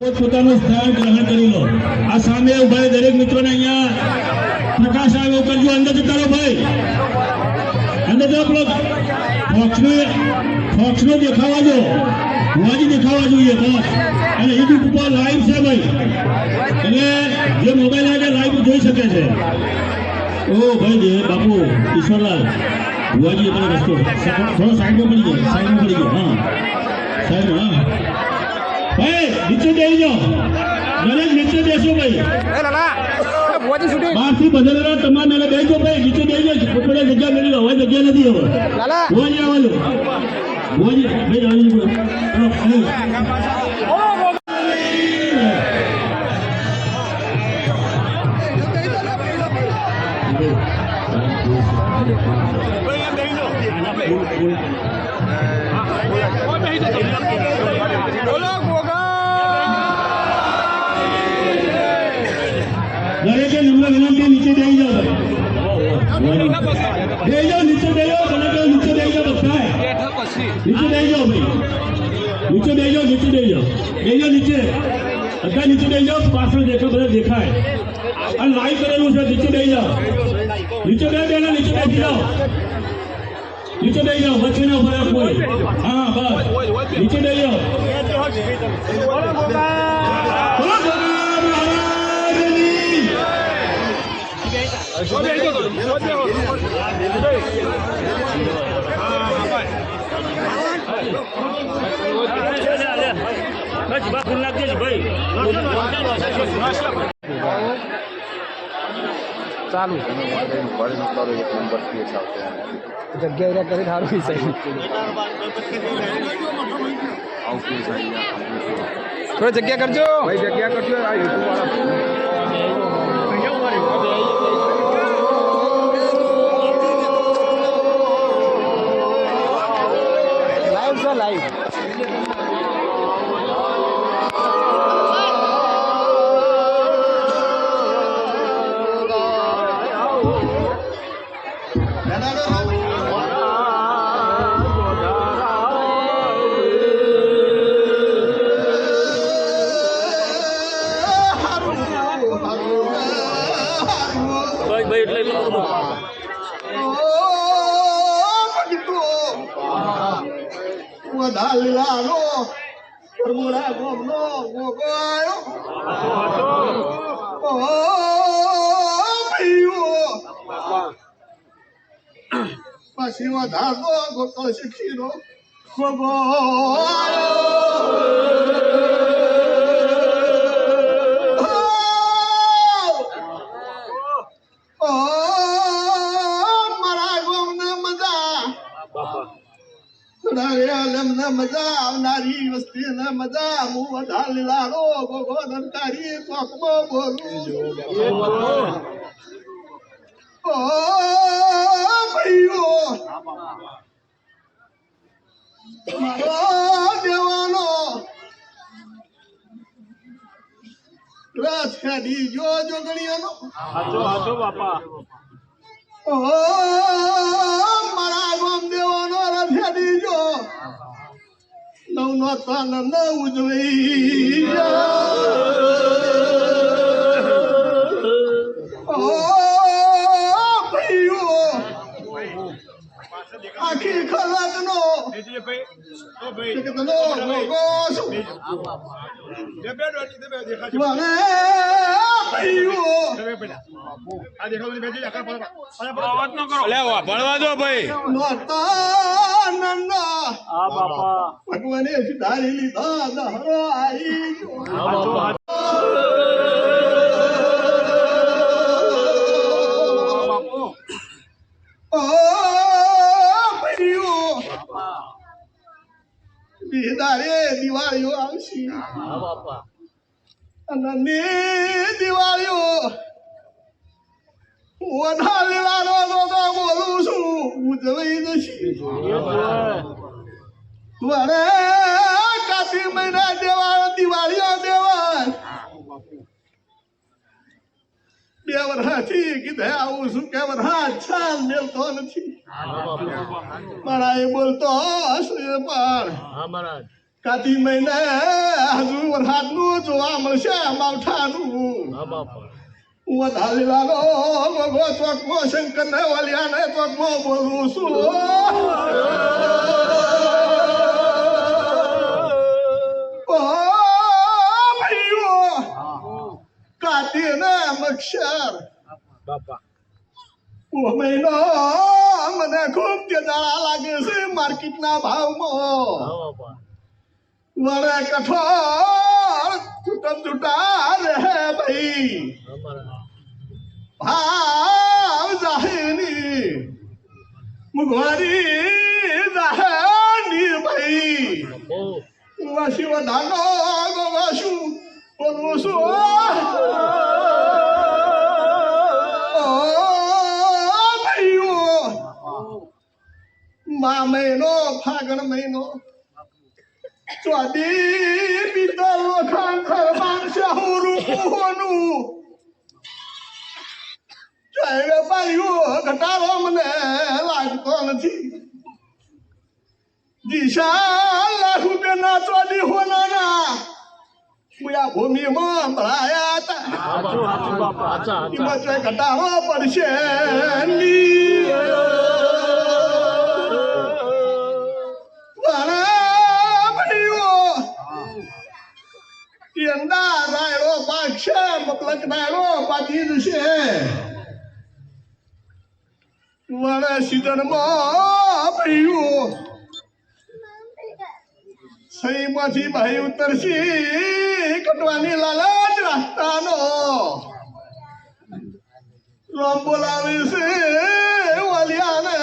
પોતાનું સ્થાન ગ્રહણ કરી લો. આ સામે ભાઈ દરેક મિત્રોને અહીંયા પ્રકાશ આવે કરજો. અંદર જતા રહો ભાઈ. અંદર જાઓ પેલો ફોક્સનો ફોક્સનો દેખાવા જો વાજી દેખાવા જોઈએ બસ અને યુટ્યુબ ઉપર લાઈવ છે ભાઈ. એટલે જે મોબાઈલ આવે લાઈવ જોઈ શકે છે. ઓ ભાઈ જે, બાપુ ઈશ્વરલાલ વાજી તમે રસ્તો થોડો સાઈડમાં પડી ગયો, સાઈડમાં પડી ગયો, હા. સાઈડમાં, હા. ભાઈ નીચે બેસી જાઓ. દરેક નીચે બેસો ભાઈ. બહારથી બદલેલા તમામ એને બેસજો ભાઈ નીચે બેસી જાઓ. જગ્યા મેળવી લો હવે જગ્યા નથી હવે. લાલા ભુવાજી આવવાનું ભાઈ બોલો ચલો, ભાઈ જાઓ નીચે દઈ જાઓ દરેકે નીચે બેસી જાઓ બધાય. નીચે બેસી જાઓ નીચે બેસી જાઓ નીચે બેસી જાઓ બેસી જાઓ નીચે. બધા નીચે દઈ જાઓ પાછળ દેખો, બધા દેખાય. અને લાઈવ કરેલું છે, નીચે દઈ જાઓ નીચે બે બેના, નીચે બેસી જાઓ. નીચે દઈ જાઓ વચ્ચે ના હા, બસ. નીચે દઈ જાઓ ચાલુ. જગ્યા એરિયા કરી સારું છે થોડી જગ્યા કરજો. ભાઈ જગ્યા કરજો. આ યુટ્યુબ લાઈવ ગોકળ શીખીનો ગોગોયો મારા ગોમને મજા. આવનારી વસ્તી ને મજા. હું વધારે લાડો ગોગો નનકારી ચોકમાં બોલું ઓ ભાઈઓ મારો દેવાનો રસ ખેડી જો જોગણીઓનો ઓ મારા ગામ દેવાનો રસ ખેડી જો નવ ઉજવી ઓ ભાઈઓ આખી ખલક નો જગતનો ભોગો છું. મને ભાઈઓ. ભણવા દો ભાઈ. નોતા નંદા. ભગવાને સુધારી લીધા દહરો આવી ગયો. ઓ ભાઈઓ બિદારે દિવાળીઓ આવશે. અને દિવાળીઓ. વધારે તો બોલું છું. ઉજવાઈ જશે. વરે મહિના દેવા દિવાળીઓ દેવા. બે વર્ષથી કીધે આવું છું કે વર્ષા છાલ મેલતો નથી. મારા એ બોલતો હશે પણ કાતી મહિને હજુ વરસાદનું જોવા મળશે માવઠાનું. વધારે લાગો ગોગો ચોકમાં શંકર ને વાલિયાને ચોકમો બોલું છું. ઓ ભાઈઓ કાતી ને ઓ મહિનો મને ખૂબ તેજાળા લાગે છે માર્કેટના ભાવમાં. વરે કઠોળ છૂટા રહે ભાઈ. ભાવ જાહેની મુઘવારી જાહેની ભાઈ. વાસી વધારો ગોવાશું બોલવું છું મા મહિનો ફાગણ મહિનો ચોદી પિતલ વખાણ ખરબાન મને લાગતો નથી દિશા લાખ રૂપિયાના ચોદી હોનાના ભૂમિમાં ભરાયા હતા કિંમત ઘટાડો પડશે યંદા રાયડો પાક છે મતલબ રાયડો પાકી જશે વણે સીઝનમાં ભયું સહીમાંથી ભાઈ ઉતરશી. કટવાની લાલચ રાખતાનો રામ બોલાવી છે વાલિયાને.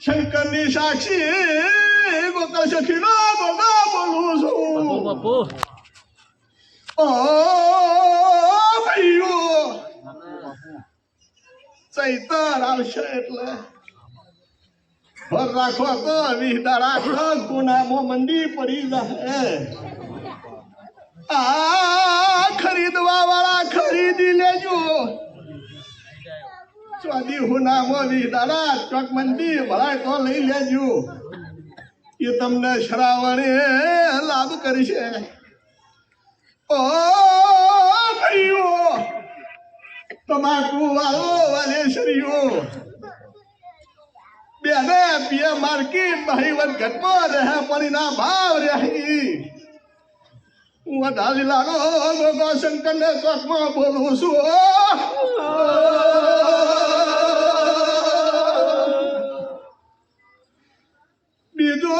શંકરની સાક્ષી. ગોકળ સખીનો બોલા બોલું છું. ઓ ભાઈઓ. ચૈતર આવશે એટલે. ભર રાખો તો વિહદા રાખો ગુનામો મંડી પડી જાય આ ખરીદવા વાળા ખરીદી લેજો. ચોદી હુનામો વિહદાડા ચોક મંડી ભરાય તો લઈ લેજો એ તમને શ્રાવણે લાભ કરશે ઓ ભાઈઓ તમાકુ વાળો વાલેશ્વરીઓ બેને પીએ માર્કેટ ભાઈવન ઘટમાં રહે પડીના ભાવ રહી હું વધારી લાગો ગોગો શંકર ને ચોકમાં બોલું છું બીજો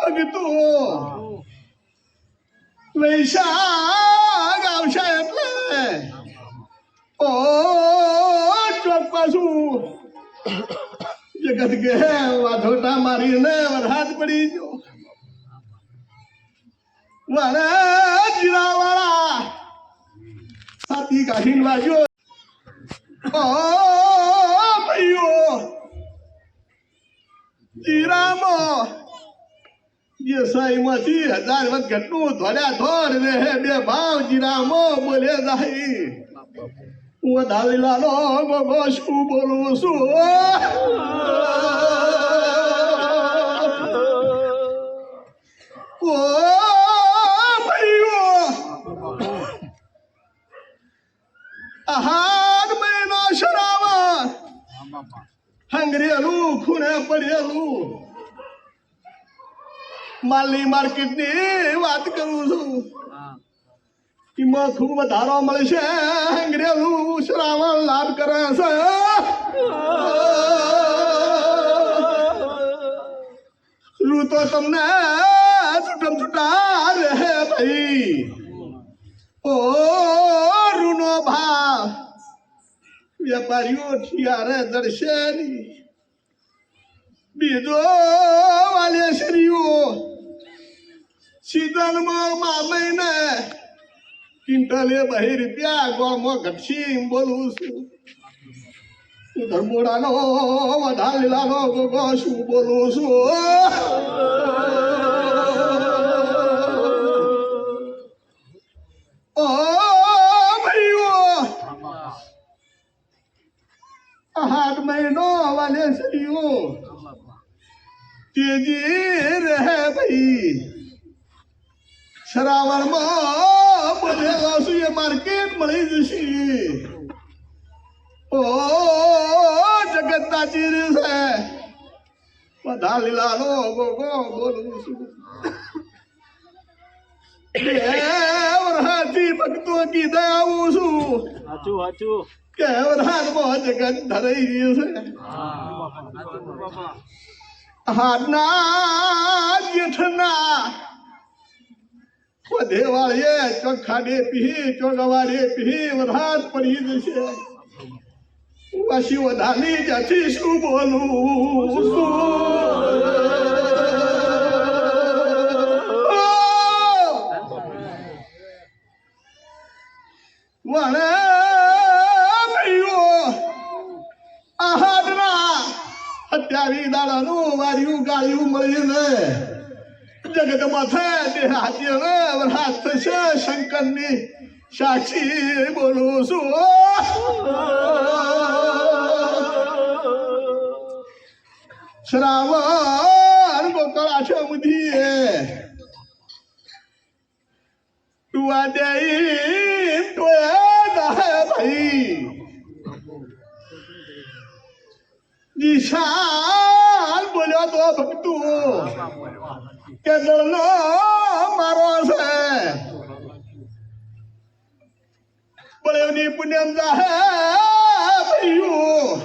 ભગતો વૈશાખ આવશે એટલે ઓ ચોક પાછું જગત કે વાધોટા મારીને વરસાદ પડી ગયો. વાળે, જીરા વાળા. સાથી કાઢીને વાગ્યો. ભાઈઓ. જીરામાં. જે સાઈમાંથી હજાર વખત ઘટનું ધોડ્યા ધોડ રે બે ભાવ જીરામો બોલે જાય. હું વધારી લાલો ગોગો શું બોલું છું? ઓ ભાઈઓ! આહાર શરાવર હંગરેલું, ખૂણે પડેલું. માલની માર્કેટની વાત કરું છું. એમાં ખૂબ વધારો મળશે અંગ્રેજનું શ્રાવણ લાભ કરે છે. રૂ તો તમને છૂટમ છૂટા રહે ભાઈ. ઓ, રૂનો ભાવ વેપારીઓ ઠિયારે દર્શે નહીં. બીજો વાલેશ્રીઓ શીતલમાં મામઈને કિંટલે બહી રૂપિયા ગોળમાં ઘટશી એમ બોલું છું? હાથ મહિનો વાલે તેજી રહે ભાઈ. શ્રાવણમાં બોલું બે ભક્તો કીધા આવું છું સાચું સાચું કે વરહાદમાં જગત ધરાઈ રહ્યું છે. હાથના જેઠના વધે વાળીએ ચોખાડે પી ચોગવાડે પી વરસાદ પડી જશે પછી વધારી જતી શું બોલું વણે ભાઈઓ આહારના અત્યાવી દાડાનું વાર્યું ગાળ્યું મળ્યું ને જગત માથે દેહ હાથે ને વરસાદ થશે. શંકરની સાક્ષી બોલું છું. શ્રાવણ ગોકળ છે મુધીએ તું આ દઈ તો ભાઈ નિશાન બોલ્યો તો ભક્તુ. કે દળનો મારો છે. બળેવની પુણ્યમ જાહે ભૈયું.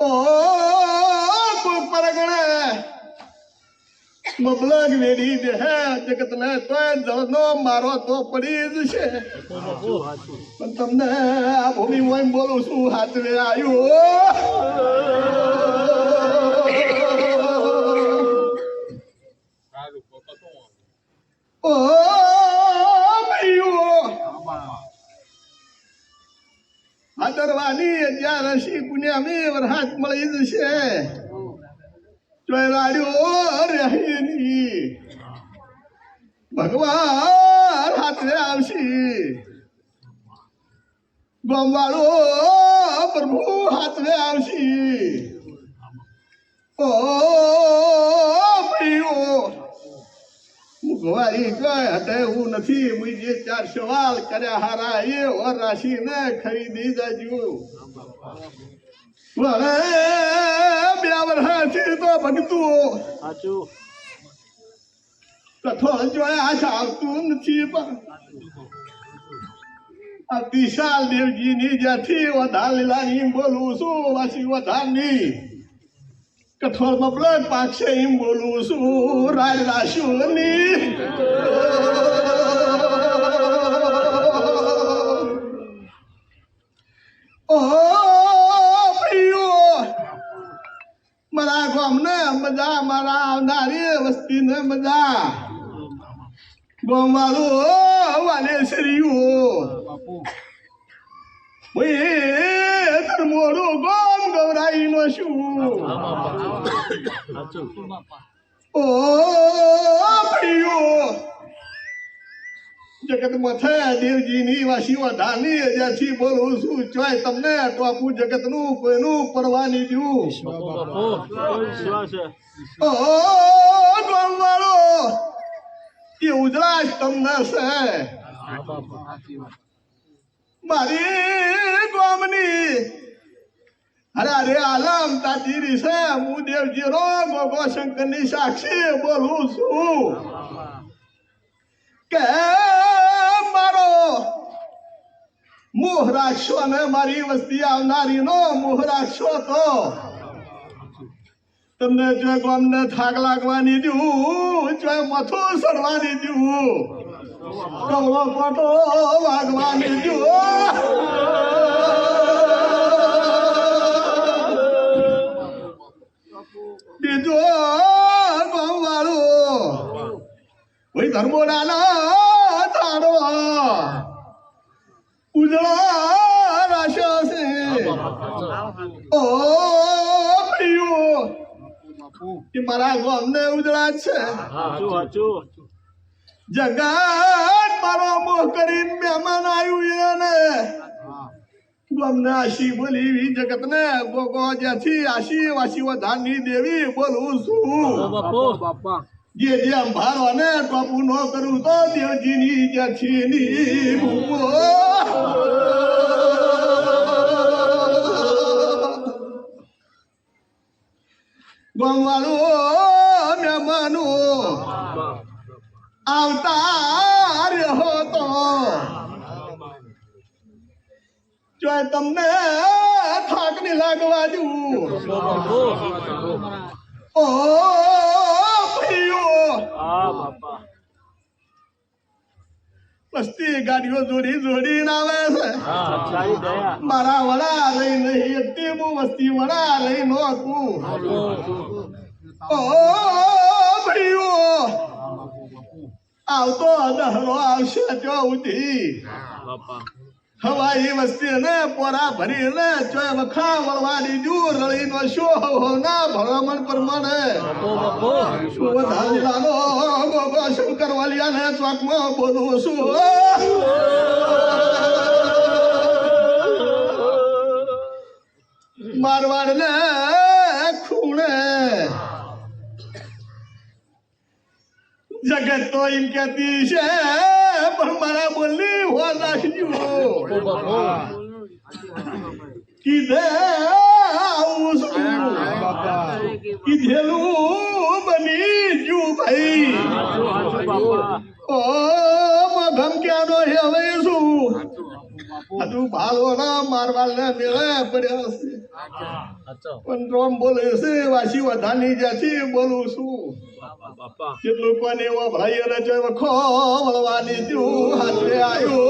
ઓ પરગણે મબલગ વેડી દે જગત ને તો જળનો મારો તો પડી જ છે. પણ તમને ભૂમિ બોલું છું હાથવે આવ્યું ઓ ભાઈઓ. ભાદરવાની અગિયાર શી પુણ્યામી મળી જશે ચોરાડ્યો રહી ભગવાન હાથે આવશી. ગોમવાળો પ્રભુ હાથે આવશી. ઓ પ્રિયો, મુખવારી કઈ હટે હું નથી. મુઈ જે ચાર સવાલ કર્યા હારા, એ ઓર રાશિ ને ખરીદી જાજો વરે બે વર્ષથી તો ભગતું સાચું કથો જોયા છે આવતું નથી પણ આ વિશાલ દેવજી જ્યાંથી વધાર લીલાની બોલું છું વાસી વધારની કઠોળમાં બ્લડ પાકશે એમ બોલું છું રાજ રાશુની ઓ ભાઈઓ મારા ગામને મજા મારા આવનારી વસ્તીને મજા. ગામ વાળું વાલે શ્રીઓ. ભાઈ ધર્મોનું ગામ ગૌરાઈ નો શું ઓ ભાઈઓ જગત મથે દેવજી ની વાસી વધાની જ્યાંથી બોલું છું. ચોય તમને ટોપું જગતનું કોઈનું પરવાની દઉં. ગોમવાળો એ ઉજળા તમને છે. મારી ગોમની અરે અરે આલમ તાજીરી છે. હું દેવજી રો ગોગો શંકરની સાક્ષી બોલું છું. કે મારો મોહ રાખશો ને મારી વસ્તી આવનારી નો મોહ રાખશો તો. તમને જો ગામને થાક લાગવાની દઉં જો મથું સડવાની દઉં કવળો પટો વાગવાની દઉં બીજો ગામ વાળું ભાઈ ધર્મોડાનો ઉજળો રાશો છે ઓ કે મારા ગામને ઉજળા છે જગત મારો મોહ કરીને મહેમાન આવ્યું એને ગમને આશી બોલી જગત ને ગોગો જ્યાંથી આશી વાશી દેવી બોલું છું બાપુ. જે જે અંભારો ને ટોપુ ન કરું તો દેવજીની જ્યાંથી ની ભૂપો. ગોમવાળો મહેમાનો આવતા રહ્યો તો. જો તમને થાકની લાગવા દઉં. ઓ હા બાપા. વસ્તી ગાડીઓ જોડી જોડી આવે છે. મારા વડા લઈ નહીં એકટી હું વસ્તી વડા લઈ નો તું ઓ ભાઈઓ. આવતો દહરો આવશે ત્યાં ઉધી બાપા. હવાઈ વસ્તી ને પોરા ભરી ને ચોય વખા વળવાની જુ રળી નો શો ના ભલામણ પ્રમાણે વધારી લાલો ગોગો શંકર વાલિયા ને ચોકમાં બોલું છું મારવાડ ને ખૂણે. જગત તો એમ કેતી છે પણ મારા બોલની હો નાખજો કીધે આવું કીધેલું બની જુ ભાઈ ઓ મધમ ક્યાંનો હવે શું? હજુ ભાલો ના મારવાલ ને મેળે પડ્યા છે. પણ રોમ બોલે છે વાસી વધાની જ્યાંથી બોલું છું. કેટલું કોને એવો ભાઈ અને જો વખો વળવાની તું હાથે આવ્યો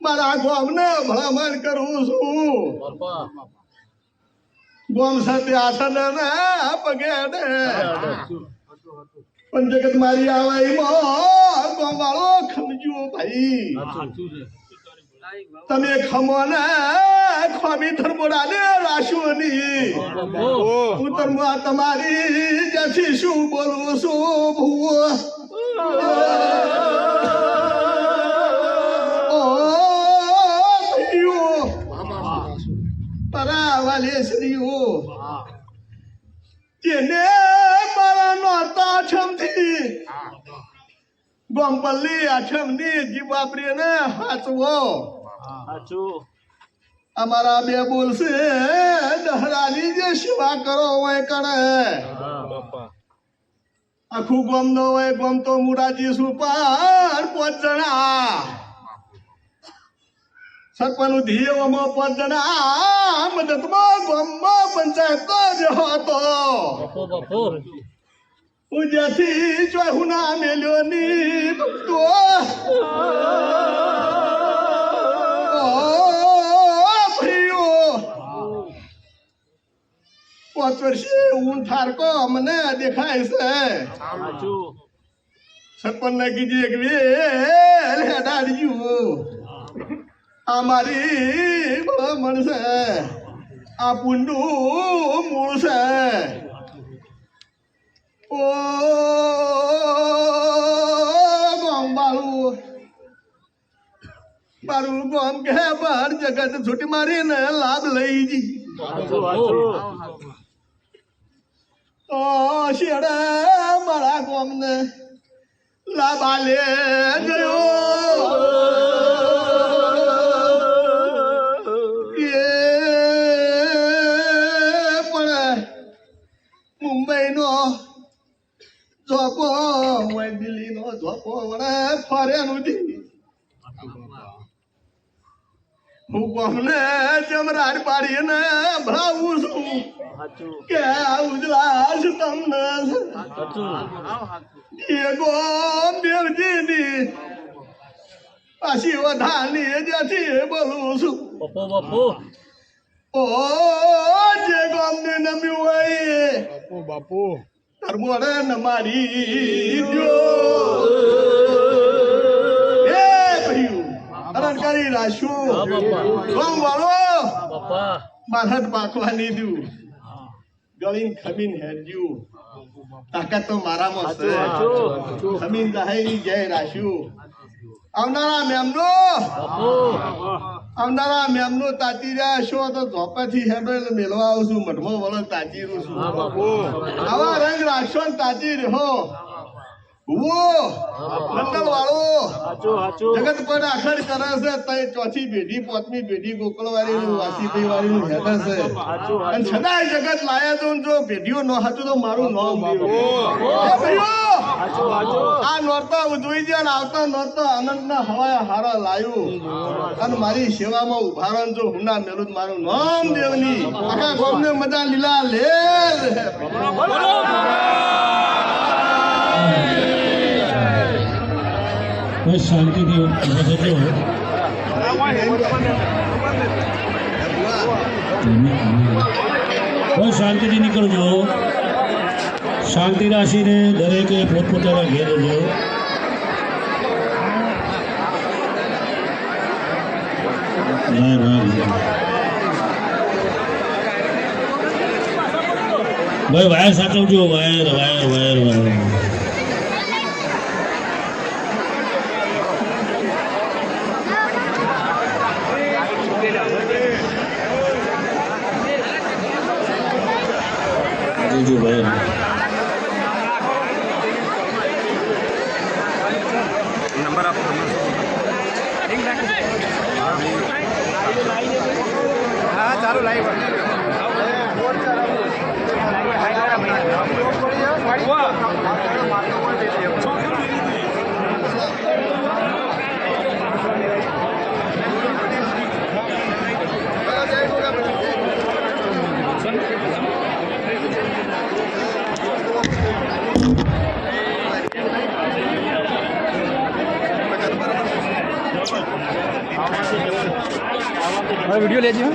મારા ગામને ભલામણ કરું છું. ગોમ સાથે આસન પગે પણ જગત મારી આવાઈમાં ગોમ વાળો ખમજો ભાઈ. તમે ખમો ને ખમી ધર્મોડા ને રાશો ની હું તમને તમારી જ્યાંથી શું બોલું શું ભૂવો. તેને મારા નોરતા આઠમથી ગોમપલ્લી આઠમની જીવાપરી ને હાચવો. સાચું અમારા બે બોલશે દહરાની જે સેવા કરો હોય કરે આખું ગોમ નો હોય ગોમ તો મુરાજી સુપાર પાંચ જણા. ધીઓમાં પાંચ જણા મદદમાં ગોમમાં પંચાયત જ હતો. બાપુ બાપુ. હું જ્યાંથી ચોહુના મેલ્યો ની ભક્તો પાંચ વર્ષે ઊન ઠારકો અમને દેખાય છે. સરપંચ ને કીધી એક વે આ મારી ભલામણ છે આ પુંડું મૂળ છે ઓ બાળું મારું ગોમ કે પર જગત છૂટી મારીને લાભ લઈ જી. તો શેડે મારા ગોમને લાબાલે ગયો. હોય દિલ્હીનો ધોકો વડે ફરે નથી હું ગોમને ચમરાડ પાડીને ભરાવું છું. સાચું કે આ તમને એ ગોમ દેવજીની પાછી વધાની જ્યાંથી બોલું છું. બપો બપો ઓ જે ગોમને નમ્યું હોય. બાપુ બાપુ. ધર્મોને મારી હા બાપા ગોમ વાળો મારત પાકવાની દઉં ગળીને ખમીન હેરજ્યું તાકાત તો મારામાં છે ખમીને જાહેરી જય રાખ્યું આવનારા મેમનો આવનારા મેમનો તાતી રહ્યા છો તો ઝોપેથી હેડો એટલે મેળવા આવું છું મઠમાં વળગ તાતી છું. આવા રંગ રાખશો ને તાતી રહ્યો જગત પર આખડ કરે છે તઈ ચોથી પેઢી પાંચમી પેઢી ગોકળવાળી નું વાસીભાઈ વાળી નું હેડે છે અને છતાંય જગત લાયા તો જો નો હાચું તો મારું નામ આ નોરતા ઉજવી ગયા ને આવતા નોરતા આનંદ ના હવાય હારા લાયું. અને મારી સેવામાં ઊભા રહો ને જો હુના મેલું મારું નામ દેવની. આખા ગામને મજા લીલા લે બસ શાંતિથી ઊભા થજો બસ શાંતિથી નીકળજો. શાંતિ રાશિને દરેકે પોતપોતાના ઘેર જજો ના ના. ભાઈ, વાયર સાચવજો. વાયર વાયર વાયર વાયર જોજો ભાઈ નંબર આપો હા ચાલુ લાઈવ હવે વીડિયો લેજો